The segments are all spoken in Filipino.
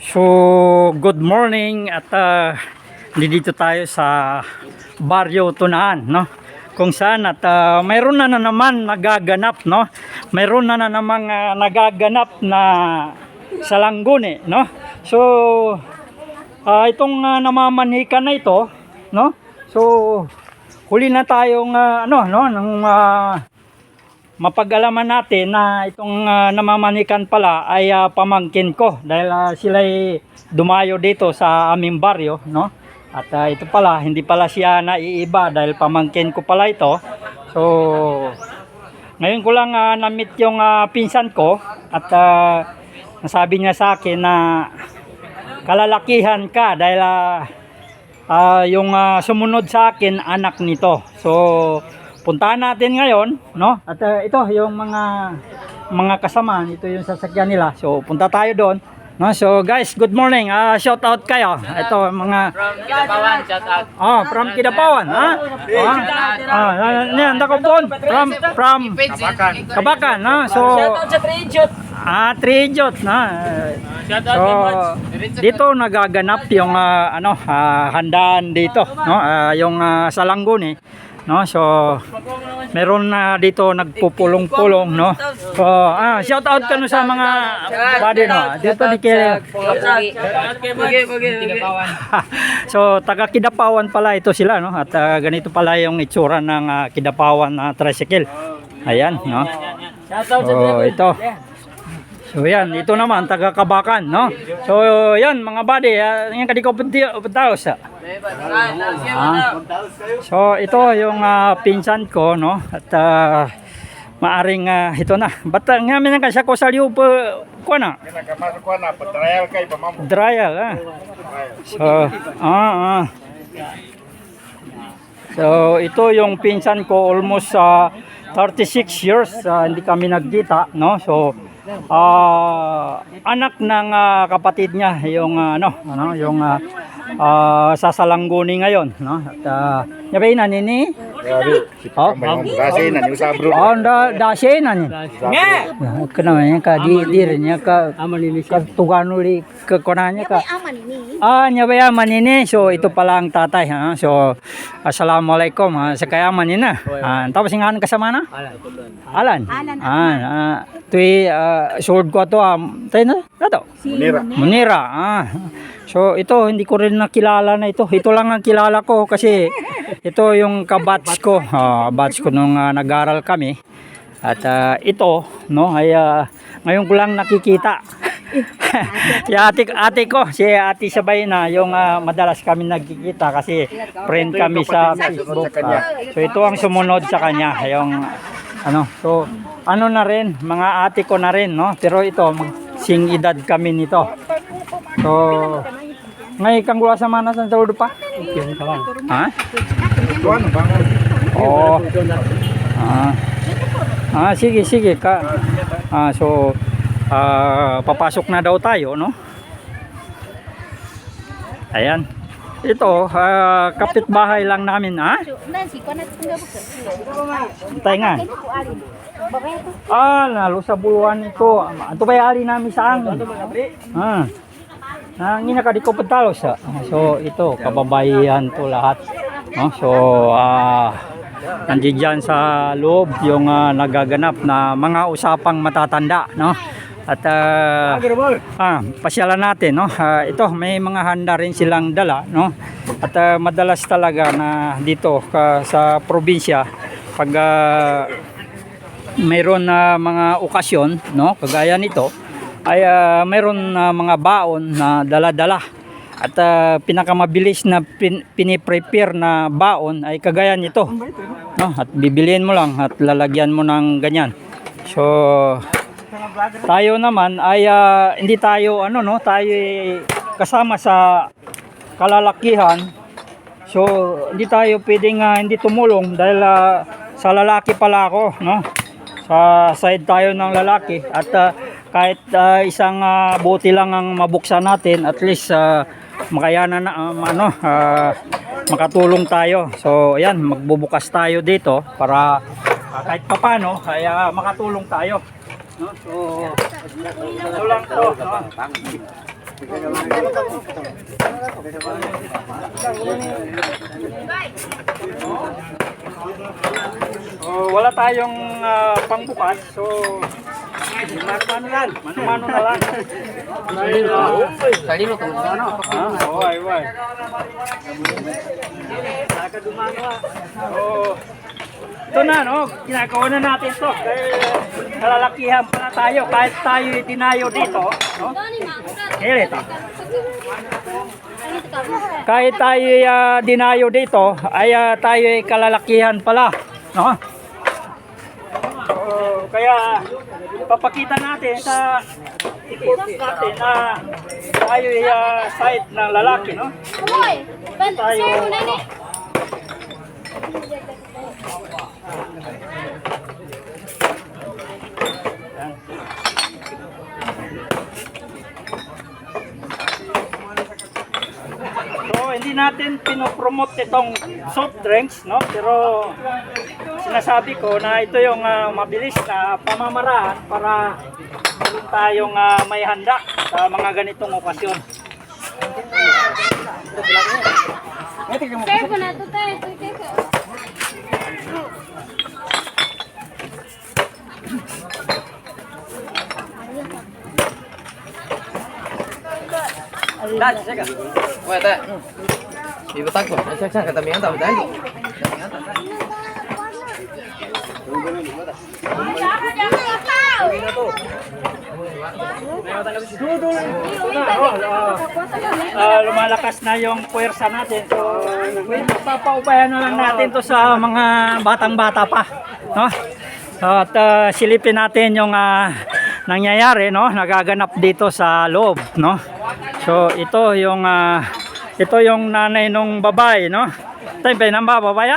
So, good morning at uh, dito tayo sa Barrio Tunaan, no? Kung saan at uh, mayroon na, na naman nagaganap, no? Mayroon na na namang uh, nagaganap na salangguni, no? So, ah, itong uh, namamanhikan na ito, no? So, huli na tayong uh, ano, no, ng uh, mapag-alaman natin na itong ah, namamanikan pala ay ah, pamangkin ko dahil uh, sila dumayo dito sa aming baryo no at ah, ito pala hindi pala siya naiiba dahil pamangkin ko pala ito so ngayon ko lang ah, na-meet yung ah, pinsan ko at ah, nasabi niya sa akin na kalalakihan ka dahil ah, ah, yung ah, sumunod sa akin anak nito. So puntahan natin ngayon, no? At ah, ito yung mga mga kasama, ito yung sasakyan nila. So punta tayo doon. No, so guys, good morning. Ah, shout out kayo. Ito mga From Kidapawan, shout out. Oh, from Kidapawan, ha? Ah, ah, yan, Dakopon. From from Kabakan, no? So Shout out sa Trinchot. Ah, Trijot na. Shout So, dito nagaganap yung ah, ano, ah, handaan dito, no? Ah, yung uh, salangguni, no? So, meron na dito nagpupulong-pulong, no? So, ah, shout out ka no sa mga body no. Dito ni Kidapawan. so, taga Kidapawan pala ito sila, no? At ah, ganito pala yung itsura ng ah, Kidapawan na tricycle. Ayan, no? So, ito. So yan, ito naman taga Kabakan, no? So yan mga buddy, uh, yan kadi ko punti puntaos. Ah. So ito yung ah, pinsan ko, no? At ah, maaring ah, ito na. Ba't uh, nga minang kasya ko sa liw po ko na? Patrial kay pamamo. Dryer, ah. So, ah, ah. So, ito yung pinsan ko almost sa 36 years ah, hindi kami nagkita, no? So, ah, anak ng ah, kapatid niya yung ah, ano, ano, yung ah, ah, sasalangguni ngayon, no? At uh, yabe na nini? Oh, Kasi na niyo sa bro. oh, da da siya na ni. Yan ka di di rin niya ka ka tugano li ka konanya ka. aman ini. Ah, nya ba yaman ini? So ito pala ang tatay ha. So assalamualaikum ha. Sa kaya man ina. Ah, tapos nga kasama na? Alan. Alan. Ah, ah tuy sword ko to ah. Tayo na. Ato. Munira. Munira. Ah. So ito hindi ko rin nakilala na ito. Ito lang ang kilala ko kasi ito yung kabats ko. Ah, batch ko nung ah, nag-aral kami. At ah, ito no ay ah, ngayon ko lang nakikita. si ate, ate ko, si ate sabay na yung ah, madalas kami nagkikita kasi friend kami sa Facebook. Ah, so ito ang sumunod sa kanya, yung ano. So ano na rin, mga ate ko na rin, no? Pero ito, sing edad kami nito. So, ngay kang gula sa mana sa tawad pa? Ha? Kuan bangon. Oo. Ah. Ah, sige, sige ka. Ah, so ah, papasok na daw tayo, no? Ayan. Ito, ah, kapitbahay lang namin, ha? Tay nga. Ah, lalo sa buluan ito. Ito ba ali namin sa angin? Ah. Na ka di ko pagtalo sa. So, ito, kababayan to lahat. No? So, ah, nandiyan sa loob yung ah, nagaganap na mga usapang matatanda, no? At ah, ah, pasyalan natin, no? Ah, ito, may mga handa rin silang dala, no? At ah, madalas talaga na dito ka, sa probinsya pag ah, mayroon na mga okasyon, no? Kagaya nito, ay ah, mayroon na mga baon na dala-dala. At ah, pinakamabilis na pin, piniprepare na baon ay kagaya nito. No? At bibiliin mo lang at lalagyan mo ng ganyan. So, tayo naman ay ah, hindi tayo ano no, tayo ay kasama sa kalalakihan. So, hindi tayo pwedeng ah, hindi tumulong dahil ah, sa lalaki pala ako, no? Sa side tayo ng lalaki at ah, kahit ah, isang ah, buti lang ang mabuksan natin, at least ah, makayanan na um, ano, ah, makatulong tayo. So, ayan, magbubukas tayo dito para ah, kahit papano ay ah, makatulong tayo. No? So, ito lang to. Oh, wala tayong ah, pangbukas, so mano lang, mano na lang. Dahil, ah, Ah, oh, ay, ay. Nakadumano ah. Oh. Ito na, no? Ginagawa na natin to. Dahil kalalakihan pa na tayo. Kahit tayo dinayo dito, no? Kaya ito. Kahit tayo ah, dinayo dito, ay ah, tayo ay kalalakihan pala, no? So, kaya papakita natin sa i-post natin na tayo ay ah, side ng lalaki, no? Hoy, Tayo. Yan. So, hindi natin pinopromote itong soft drinks, no? Pero sinasabi ko na ito yung ah, mabilis na pamamaraan para meron tayong ah, may handa sa mga ganitong okasyon. Muna to tayo. Ito, ito, ito. Wait, tak. Ibu takut. Macam macam kata minyak tak Ah, lumalakas na yung puwersa natin. So, papaupayan na lang natin to sa mga batang-bata pa. No? At ah, silipin natin yung ah, nangyayari, no? Nagaganap dito sa loob, no? So, ito yung ah, ito yung nanay nung babae, no? Tayo ba nang babae?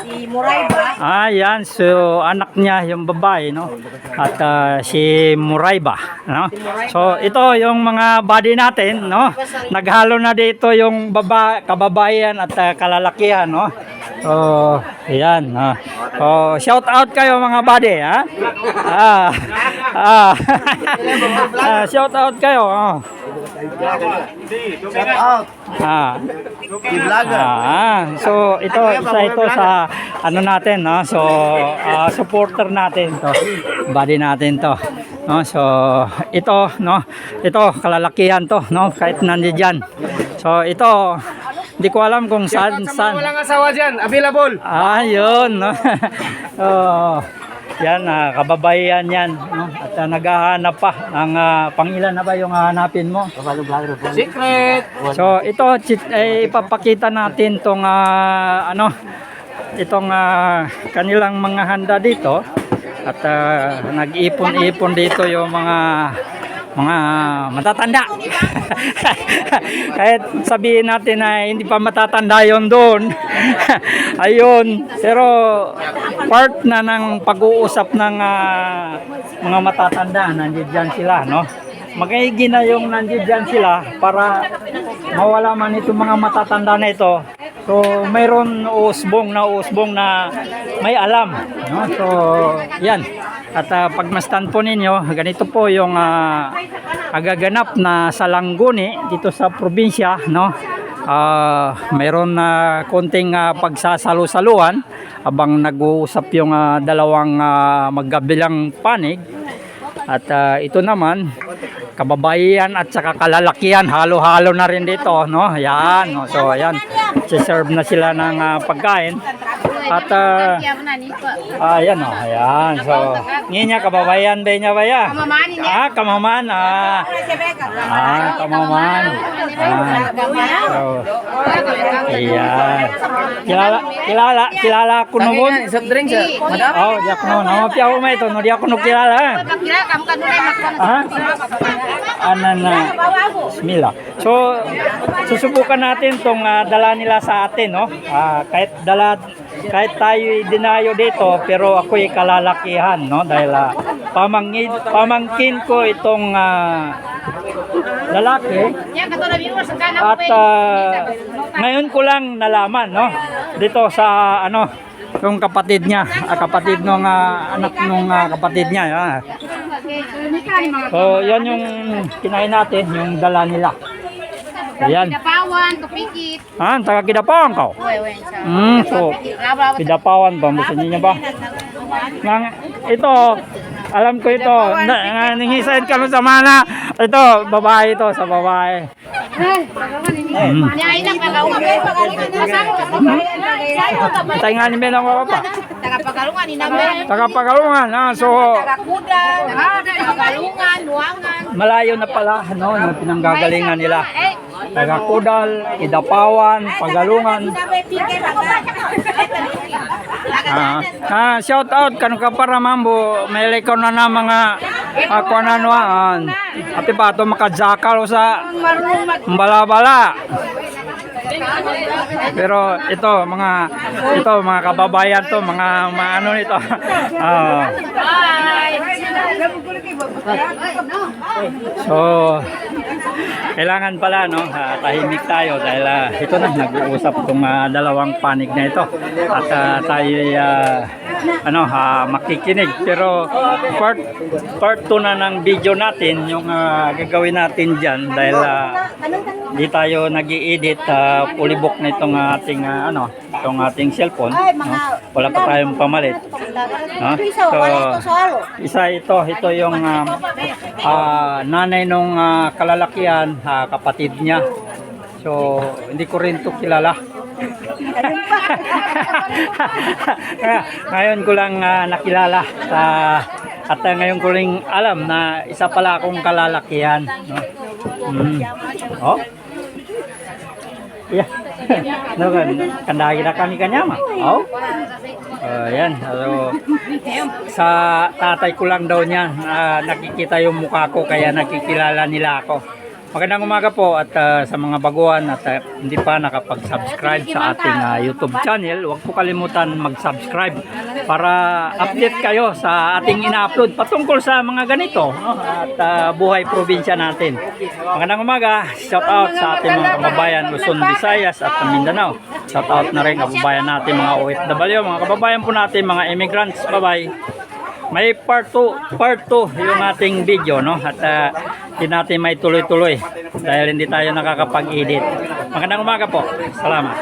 Si Murayba, Ah, yan. So, anak niya yung babae, no? At ah, si Murayba, no? So, ito yung mga body natin, no? Naghalo na dito yung baba, kababayan at ah, kalalakihan, no? So, ayan. ah. Oh, shout out kayo mga body, ha? Ah. Ah. ah, shout out kayo, oh. Ah. Ah, so ito isa ito sa ano natin no. So ah, supporter natin to. Body natin to. No, so ito no. Ito kalalakihan to no kahit nandiyan. So ito hindi ko alam kung saan saan. Walang asawa dyan. Available. Ah, yun. No? oh, yan, ah, kababayan yan. No? At ah, naghahanap pa ng ah, pangilan na ba yung hahanapin mo? Secret. So ito chit, eh, ipapakita natin tong ah, ano itong ah, kanilang mga handa dito at ah, nag-ipon-ipon dito yung mga mga matatanda. Kahit sabihin natin na hindi pa matatanda yon doon. Ayun, pero part na ng pag-uusap ng ah, mga matatanda, nandiyan sila, no? Magaigi na yung nandiyan sila para mawala man itong mga matatanda na ito. So, mayroon usbong na usbong na may alam. No? So, yan. At ah, pagmastan po ninyo, ganito po yung ah, agaganap na salangguni dito sa probinsya. No? Ah, mayroon na konting ah, pagsasalo-saluan habang nag-uusap yung ah, dalawang ah, magkabilang panig. At ah, ito naman, kababayan at saka kalalakihan, halo-halo na rin dito, no? Yan, no? so ayan, serve na sila ng ah, pagkain. At ah, mo na ni ko. ayan, oh, ayan, so, nginya kababayan ba niya ba ya? Kamaman ni Ah, kamaman, ah, ah, kamaman. Ah, so, ayan. Kilala, kilala, kilala ko naman. Soft drink siya. Oh, di ako no, namapi ako may ito, no, di ako no kilala. Ah? Ano na? Bismillah. So, susubukan natin tong ah, dala nila sa atin, no? Ah, kahit dala kahit tayo dinayo dito, pero ako'y kalalakihan, no? Dahil ah, pamangkin, pamangkin ko itong ah, lalaki at ah, ngayon ko lang nalaman, no? Dito sa ano, yung kapatid niya, ah, kapatid nung ah, anak nung ah, kapatid niya, ah. So, yan yung kinain natin, yung dala nila. Ayan. Dapawan, tupikit. Ah, taga Kidapawan ka. Uwe, uwe. Sa. Hmm, so. Kidapawan ba? Gusto niyo ba? Nang, ito, alam ko ito. Na, nga, ningisain kami sa mana. Ito, babae ito, sa babae. Hmm. Na pagaungan. Masako ka pa. Ni. Tagapagalungan ni namin. Taga Pagalungan. Ah, so, Tagakuda. Tagapagalungan, nuangan. malayo na pala, ano, yung pinanggagalingan nila. Eh, Taga Kudal, Kidapawan, Pagalungan. Ah, ah, shout out kan ka para mambo, ko na na mga ako na nuan. Ati pa to makadjakal sa bala-bala. Pero ito mga ito mga kababayan to, mga, mga ano nito. Ah. So, kailangan pala no, ah, tahimik tayo dahil ah, ito na nag-uusap tong ah, dalawang panig na ito at ah, tayo ah, ano ah, makikinig pero part part 2 na ng video natin yung ah, gagawin natin diyan dahil ah, di tayo nag-i-edit uh, ulibok na itong ating ah, ano itong ating cellphone no? wala pa tayong pamalit no? so isa ito ito yung ah, ah, nanay nung ah, kalalakihan ah, kapatid niya so hindi ko rin to kilala ngayon ko lang ah, nakilala sa at ah, ngayon ko rin alam na isa pala akong kalalakihan no? Mm. Oh. Yeah. no kan kandagi na kami kanya ma. Oh. Oh, yan. So, sa tatay ko lang daw niya na nakikita yung mukha ko kaya nakikilala nila ako. Magandang umaga po at ah, sa mga baguhan at ah, hindi pa nakapag-subscribe sa ating ah, YouTube channel, huwag po kalimutan mag-subscribe para update kayo sa ating ina-upload patungkol sa mga ganito no? at ah, buhay probinsya natin. Magandang umaga, shout out sa ating mga kababayan Luzon, Visayas at Mindanao. Shout out na rin kababayan natin mga OFW, mga kababayan po natin mga immigrants. Bye-bye. May part 2, part 2 yung ating video no at ah, hindi natin may tuloy-tuloy dahil hindi tayo nakakapag-edit. Magandang umaga po. Salamat.